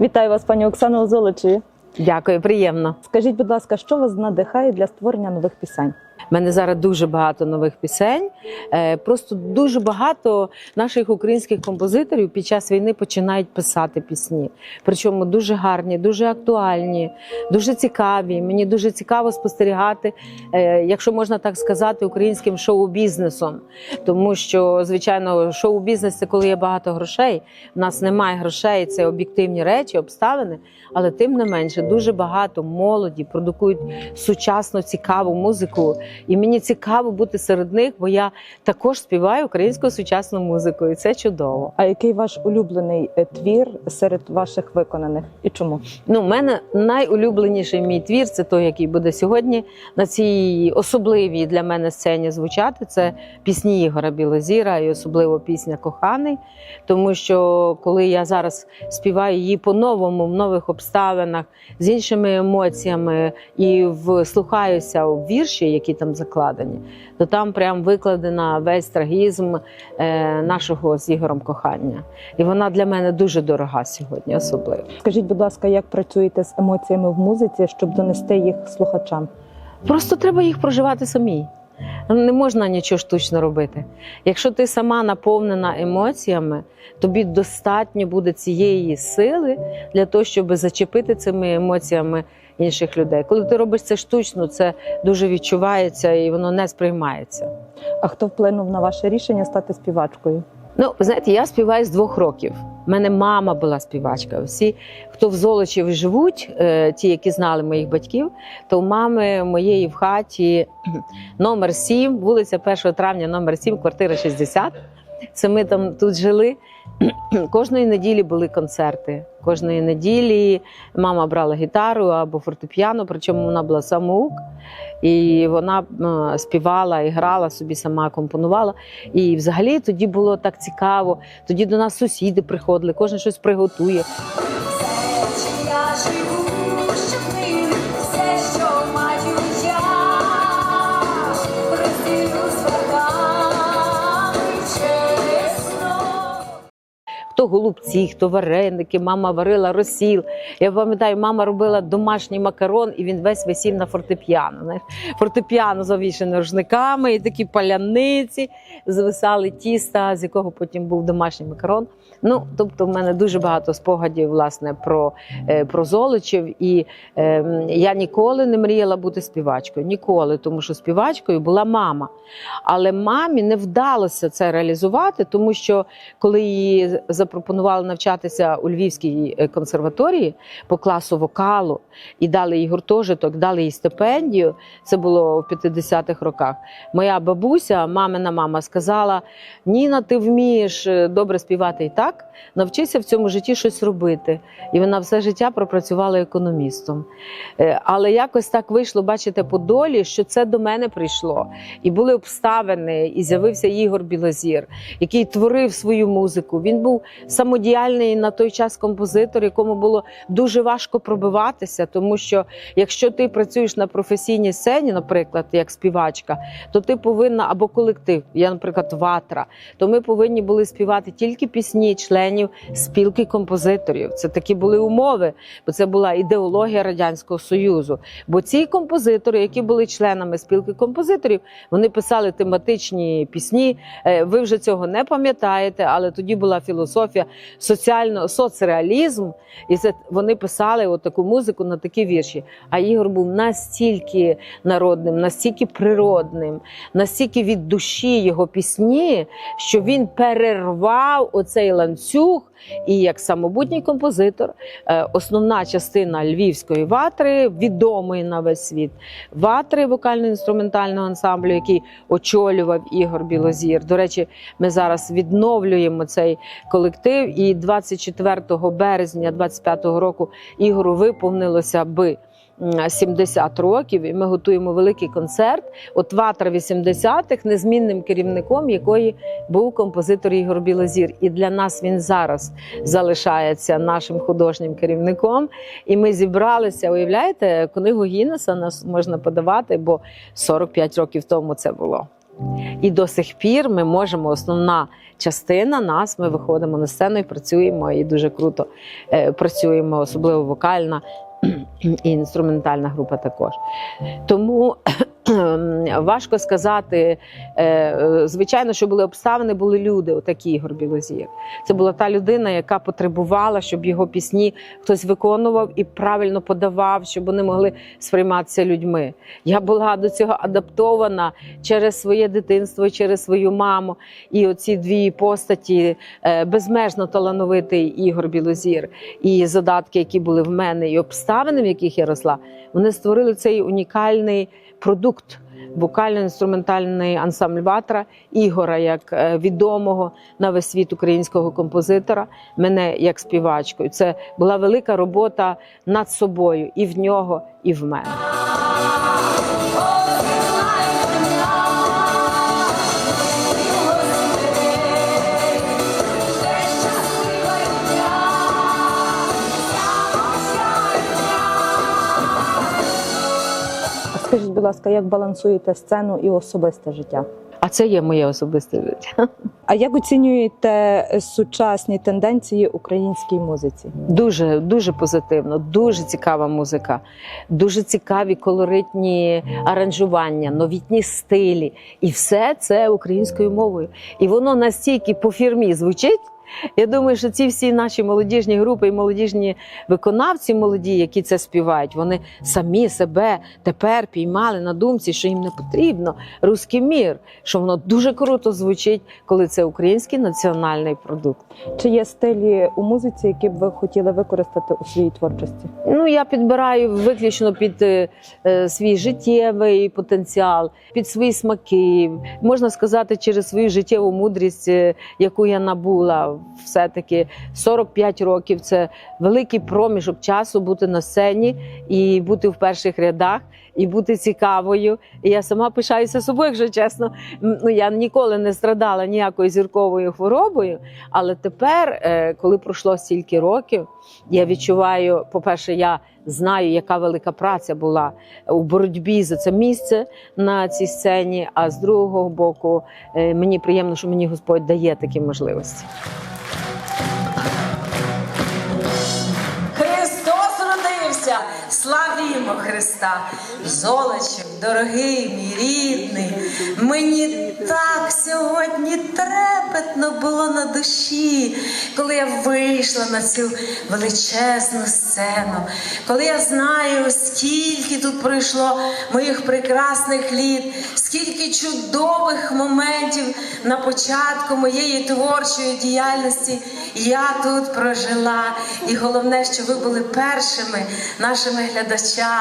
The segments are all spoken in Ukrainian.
Вітаю вас, пані Оксано Золочі. Дякую, приємно. Скажіть, будь ласка, що вас надихає для створення нових пісень? У мене зараз дуже багато нових пісень. Е, Просто дуже багато наших українських композиторів під час війни починають писати пісні. Причому дуже гарні, дуже актуальні, дуже цікаві. Мені дуже цікаво спостерігати, е, якщо можна так сказати, українським шоу-бізнесом. Тому що, звичайно, шоу-бізнес це коли є багато грошей. У нас немає грошей, це об'єктивні речі, обставини. Але тим не менше, дуже багато молоді продукують сучасну цікаву музику. І мені цікаво бути серед них, бо я також співаю українську сучасну музику, і це чудово. А який ваш улюблений е, твір серед ваших виконаних і чому? Ну, у мене найулюбленіший мій твір це той, який буде сьогодні на цій особливій для мене сцені звучати. Це пісні Ігора Білозіра і особливо пісня Коханий. Тому що коли я зараз співаю її по-новому, в нових обставинах, з іншими емоціями і вслухаюся у вірші, які там закладені, то там прям викладена весь трагізм е, нашого з Ігорем кохання. І вона для мене дуже дорога сьогодні, особливо. Скажіть, будь ласка, як працюєте з емоціями в музиці, щоб донести їх слухачам? Просто треба їх проживати самій. Не можна нічого штучно робити. Якщо ти сама наповнена емоціями, тобі достатньо буде цієї сили для того, щоб зачепити цими емоціями інших людей. Коли ти робиш це штучно, це дуже відчувається і воно не сприймається. А хто вплинув на ваше рішення стати співачкою? Ну, знаєте, я співаю з двох років. У мене мама була співачка. Всі, хто в Золочеві живуть, е, ті, які знали моїх батьків, то у мами моєї в хаті номер 7, вулиця 1 травня, номер 7, квартира 60. Це ми там тут жили. Кожної неділі були концерти. Кожної неділі мама брала гітару або фортепіано, причому вона була самоук, і вона співала і грала собі сама компонувала. І взагалі тоді було так цікаво. Тоді до нас сусіди приходили, кожен щось приготує. Хто голубці, хто вареники, мама варила розсіл. Я пам'ятаю, мама робила домашній макарон, і він весь висів на фортепіано. Фортепіано завішене рушниками, і такі паляниці звисали тіста, з якого потім був домашній макарон. Ну, тобто, в мене дуже багато спогадів власне про, е, про Золочів. І е, я ніколи не мріяла бути співачкою. Ніколи, тому що співачкою була мама. Але мамі не вдалося це реалізувати, тому що коли її запропонували навчатися у Львівській е, консерваторії по класу вокалу і дали їй гуртожиток, дали їй стипендію. Це було в 50-х роках. Моя бабуся, мамина мама, сказала: Ніна, ти вмієш е, добре співати і так, навчися в цьому житті щось робити. І вона все життя пропрацювала економістом. Е, Але якось так вийшло, бачите, по долі, що це до мене прийшло. І були обставини, і з'явився Ігор Білозір, який творив свою музику. Він був самодіяльний на той час композитор, якому було дуже важко пробиватися, тому що якщо ти працюєш на професійній сцені, наприклад, як співачка, то ти повинна або колектив, я, наприклад, ватра, то ми повинні були співати тільки пісні членів спілки композиторів. Це такі були умови, бо це була ідеологія радянського союзу. Бо ці композитори, які були членами спілки композиторів, вони писали тематичні пісні. Е, Ви вже цього не пам'ятаєте, але тоді була філософія соціально соцреалізм, і це вони писали от таку музику на такі вірші. А Ігор був настільки народним, настільки природним, настільки від душі його пісні, що він перервав оцей ланцюг. І як самобутній композитор, е, основна частина львівської ватри, відомої на весь світ, ватри вокально-інструментального ансамблю, який очолював Ігор Білозір. До речі, ми зараз відновлюємо цей колектив. І 24 березня 25 року Ігору виповнилося би. 70 років, і ми готуємо великий концерт. От Ватра 80-х, незмінним керівником якої був композитор Ігор Білозір. І для нас він зараз залишається нашим художнім керівником. І ми зібралися. Уявляєте, книгу Гіннеса нас можна подавати, бо 45 років тому це було. І до сих пір ми можемо, основна частина нас, ми виходимо на сцену і працюємо, і дуже круто е, працюємо, особливо вокальна і інструментальна група також. Тому важко сказати. Е, е, Звичайно, що були обставини, були люди, отакі Ігор Білозір. Це була та людина, яка потребувала, щоб його пісні хтось виконував і правильно подавав, щоб вони могли сприйматися людьми. Я була до цього адаптована через своє дитинство, через свою маму. І оці дві постаті е, безмежно талановитий Ігор Білозір і задатки, які були в мене, і обставини, в яких я росла, вони створили цей унікальний продукт. Вокально-інструментальний ансамбль Ватра Ігора, як е, відомого на весь світ українського композитора, мене як співачкою. Це була велика робота над собою і в нього, і в мене. Скажіть, будь ласка, як балансуєте сцену і особисте життя? А це є моє особисте життя. А як оцінюєте сучасні тенденції українській музиці? Дуже дуже позитивно, дуже цікава музика, дуже цікаві колоритні аранжування, новітні стилі. І все це українською мовою. І воно настільки по фірмі звучить. Я думаю, що ці всі наші молодіжні групи і молодіжні виконавці молоді, які це співають, вони самі себе тепер піймали на думці, що їм не потрібно руський мір, що воно дуже круто звучить, коли це український національний продукт. Чи є стилі у музиці, які б ви хотіли використати у своїй творчості? Ну, я підбираю виключно під е, е, свій життєвий потенціал, під свої смаки. Можна сказати, через свою життєву мудрість, е, яку я набула. Все-таки 45 років. Це великий проміжок часу бути на сцені і бути в перших рядах, і бути цікавою. І я сама пишаюся собою, якщо чесно. Ну, я ніколи не страдала ніякою зірковою хворобою. Але тепер, е, коли пройшло стільки років, я відчуваю, по-перше, я знаю, яка велика праця була у боротьбі за це місце на цій сцені. А з другого боку, е, мені приємно, що мені Господь дає такі можливості. Славімо Христа! Золочів, дорогий мій рідний, мені так сьогодні трепетно було на душі, коли я вийшла на цю величезну сцену, коли я знаю, скільки тут пройшло моїх прекрасних літ, скільки чудових моментів на початку моєї творчої діяльності я тут прожила. І головне, що ви були першими нашими глядачами,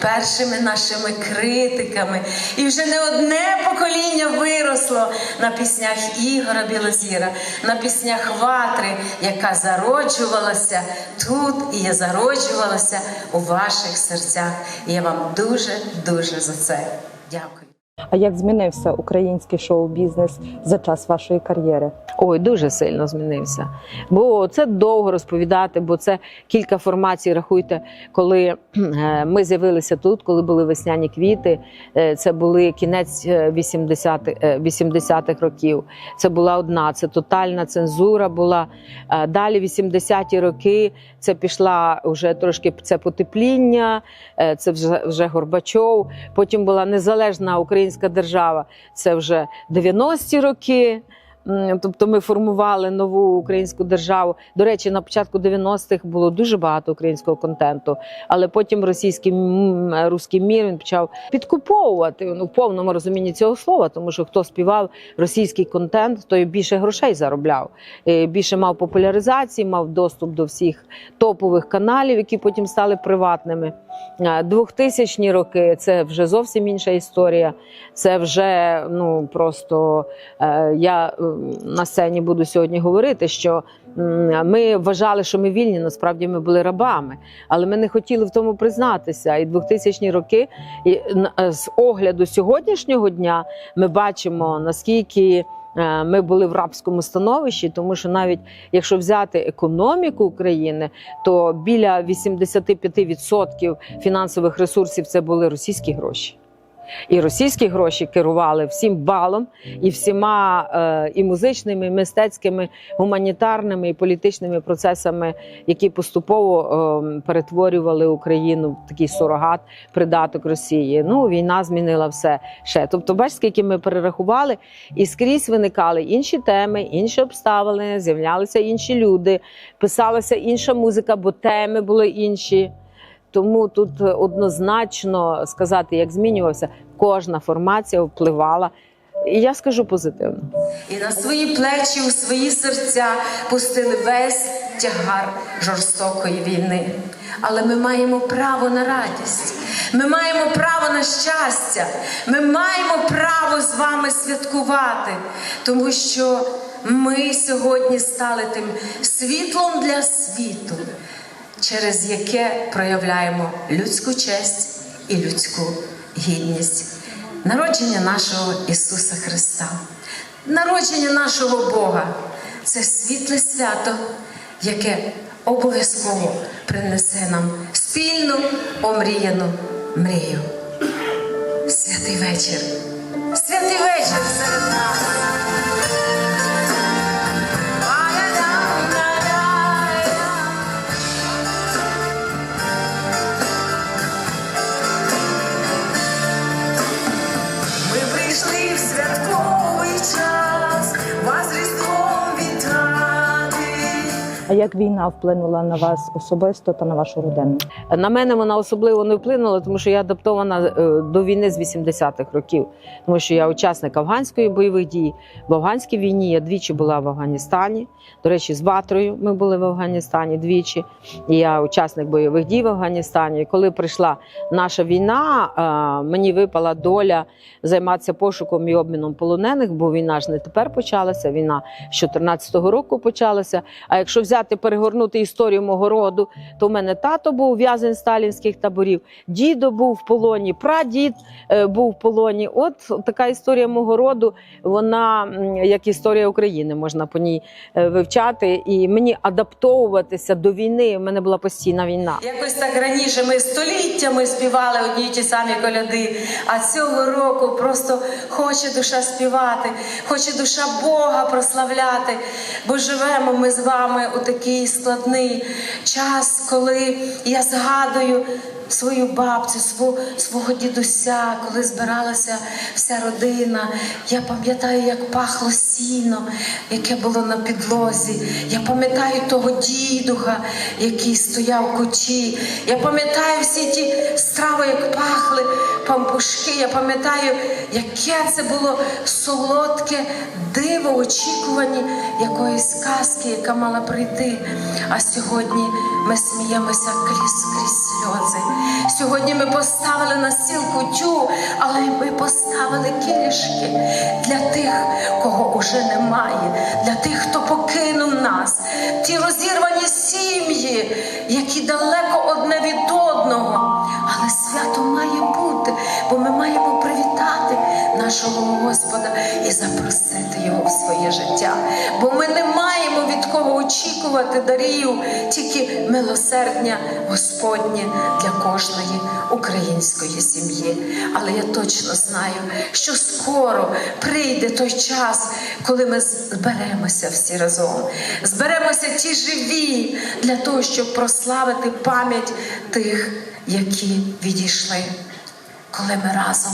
першими нашими критиками. І вже не одне покоління виросло на піснях Ігора Білозіра, на піснях Ватри, яка зароджувалася тут і я зароджувалася у ваших серцях. І я вам дуже дуже за це дякую. А як змінився український шоу-бізнес за час вашої кар'єри? Ой, дуже сильно змінився. Бо це довго розповідати, бо це кілька формацій. Рахуйте, коли е, ми з'явилися тут, коли були весняні квіти. е, Це були кінець е, 80-х, е, 80-х років. Це була одна, це тотальна цензура була. Далі 80-ті роки це пішла вже трошки це потепління, це вже, вже Горбачов. Потім була незалежна українська держава. Це вже 90-ті роки. Тобто ми формували нову українську державу. До речі, на початку 90-х було дуже багато українського контенту, але потім російський руський мір він почав підкуповувати ну, в повному розумінні цього слова, тому що хто співав російський контент, той більше грошей заробляв, Е, більше мав популяризації, мав доступ до всіх топових каналів, які потім стали приватними. Е, 2000-ні роки це вже зовсім інша історія. Це вже ну просто е, я е, на сцені буду сьогодні говорити, що ми вважали, що ми вільні, насправді ми були рабами, але ми не хотіли в тому признатися. І 2000-ні роки і, е, з огляду сьогоднішнього дня ми бачимо наскільки. е, Ми були в рабському становищі, тому що навіть якщо взяти економіку України, то біля 85% фінансових ресурсів це були російські гроші. І російські гроші керували всім балом і всіма е, і музичними, і мистецькими, гуманітарними і політичними процесами, які поступово е, перетворювали Україну в такий сурогат, придаток Росії. Ну війна змінила все ще. Тобто, бачите, скільки ми перерахували, і скрізь виникали інші теми, інші обставини, з'являлися інші люди, писалася інша музика, бо теми були інші. Тому тут е, однозначно сказати, як змінювався, кожна формація впливала. І я скажу позитивно. І на свої плечі, у свої серця пустили весь тягар жорстокої війни. Але ми маємо право на радість, ми маємо право на щастя, ми маємо право з вами святкувати, тому що ми сьогодні стали тим світлом для світу, через яке проявляємо людську честь і людську гідність. Народження нашого Ісуса Христа, народження нашого Бога це світле свято, яке обов'язково принесе нам спільну омріяну мрію. Святий вечір, святий вечір серед нас. А як війна вплинула на вас особисто та на вашу родину? На мене вона особливо не вплинула, тому що я адаптована е, до війни з 80-х років, тому що я учасник афганської бойових дій. В афганській війні я двічі була в Афганістані. До речі, з Ватрою ми були в Афганістані двічі. І я учасник бойових дій в Афганістані. І коли прийшла наша війна, е, мені випала доля займатися пошуком і обміном полонених, бо війна ж не тепер почалася. Війна з 14-го року почалася. А якщо взяти перегорнути історію мого роду, то в мене тато був в'язень сталінських таборів, дідо був в полоні, прадід е, був в полоні. От така історія мого роду, вона як історія України, можна по ній е, вивчати. І мені адаптовуватися до війни. У мене була постійна війна. Якось так раніше ми століттями співали одні й ті самі коляди, а цього року просто хоче душа співати, хоче душа Бога прославляти. Бо живемо ми з вами у такий складний час, коли я згадую свою бабцю, свого, свого дідуся, коли збиралася вся родина. Я пам'ятаю, як пахло сіно, яке було на підлозі. Я пам'ятаю того дідуха, який стояв в кучі. Я пам'ятаю всі ті страви, як пахли пампушки. Я пам'ятаю, яке це було солодке диво, очікувані якоїсь казки, яка мала прийти. А сьогодні ми сміємося крізь крізь сльози. Сьогодні ми поставили на стіл кутю, але ми поставили кілішки для тих, кого уже немає, для тих, хто покинув нас, ті розірвані сім'ї, які далеко одне від одного. Але свято має бути, бо ми маємо нашого Господа і запросити його в своє життя. Бо ми не маємо від кого очікувати дарів, тільки милосердня Господнє для кожної української сім'ї. Але я точно знаю, що скоро прийде той час, коли ми зберемося всі разом, зберемося ті живі для того, щоб прославити пам'ять тих, які відійшли, коли ми разом,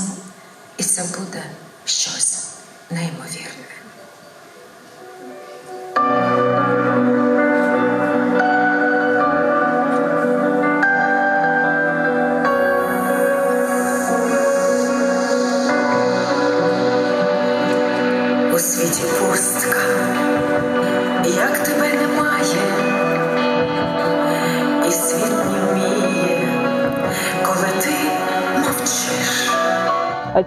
і це буде щось неймовірне.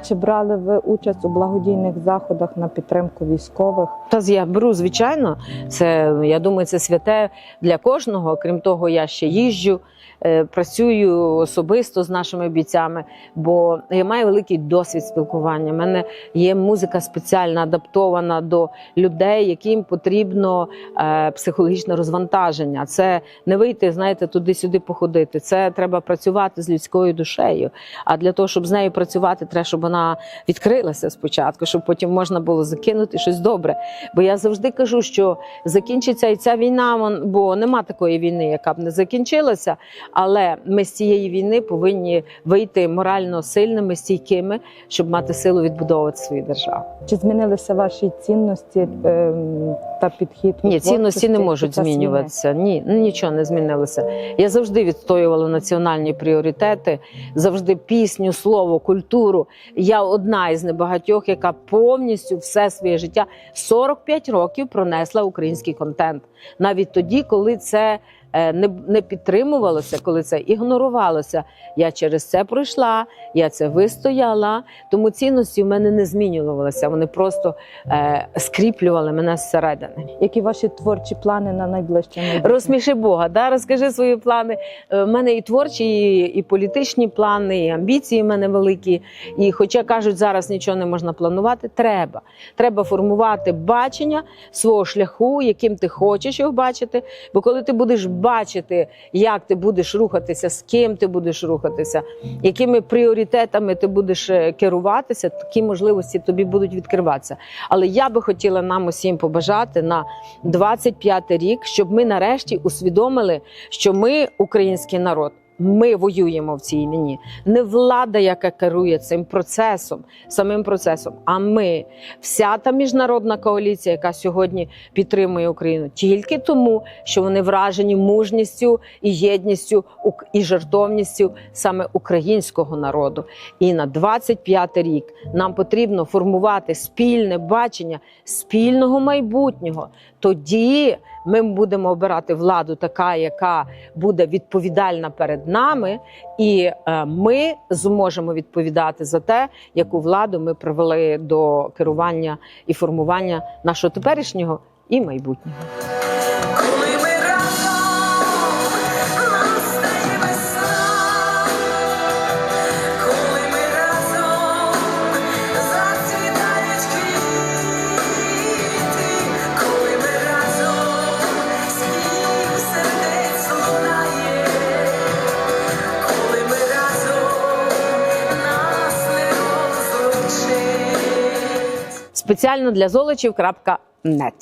Чи брали ви участь у благодійних заходах на підтримку військових? Та я беру, звичайно, це я думаю, це святе для кожного. Крім того, я ще їжджу, е, працюю особисто з нашими бійцями, бо я маю великий досвід спілкування. У мене є музика спеціальна адаптована до людей, яким потрібно е, психологічне розвантаження. Це не вийти, знаєте, туди-сюди походити. Це треба працювати з людською душею. А для того, щоб з нею працювати, треба щоб вона відкрилася спочатку, щоб потім можна було закинути щось добре. Бо я завжди кажу, що закінчиться і ця війна, бо нема такої війни, яка б не закінчилася. Але ми з цієї війни повинні вийти морально сильними, стійкими, щоб мати силу відбудовувати свою державу. Чи змінилися ваші цінності ем, та підхід? Ні, цінності не можуть змінюватися. Ні, ну, нічого не змінилося. Я завжди відстоювала національні пріоритети, завжди пісню, слово, культуру. Я одна із небагатьох, яка повністю все своє життя 45 років пронесла український контент. Навіть тоді, коли це. Е, Не, не підтримувалося, коли це ігнорувалося. Я через це пройшла, я це вистояла. Тому цінності в мене не змінювалися. Вони просто е, скріплювали мене зсередини. Які ваші творчі плани на найближче? Розсміши Бога, да? розкажи свої плани. У мене і творчі, і, і політичні плани, і амбіції в мене великі. І хоча кажуть, зараз нічого не можна планувати, треба. Треба формувати бачення свого шляху, яким ти хочеш його бачити. Бо коли ти будеш бачити, як ти будеш рухатися, з ким ти будеш рухатися, якими пріоритетами ти будеш е, керуватися, такі можливості тобі будуть відкриватися. Але я би хотіла нам усім побажати на 25 рік, щоб ми нарешті усвідомили, що ми, український народ, ми воюємо в цій війні. Не влада, яка керує цим процесом, самим процесом, а ми, вся та міжнародна коаліція, яка сьогодні підтримує Україну, тільки тому, що вони вражені мужністю і єдністю і жертовністю саме українського народу. І на 25 рік нам потрібно формувати спільне бачення спільного майбутнього. Тоді ми будемо обирати владу, така, яка буде відповідальна перед нами, і е, ми зможемо відповідати за те, яку владу ми привели до керування і формування нашого теперішнього і майбутнього. Спеціально для золочів.нет.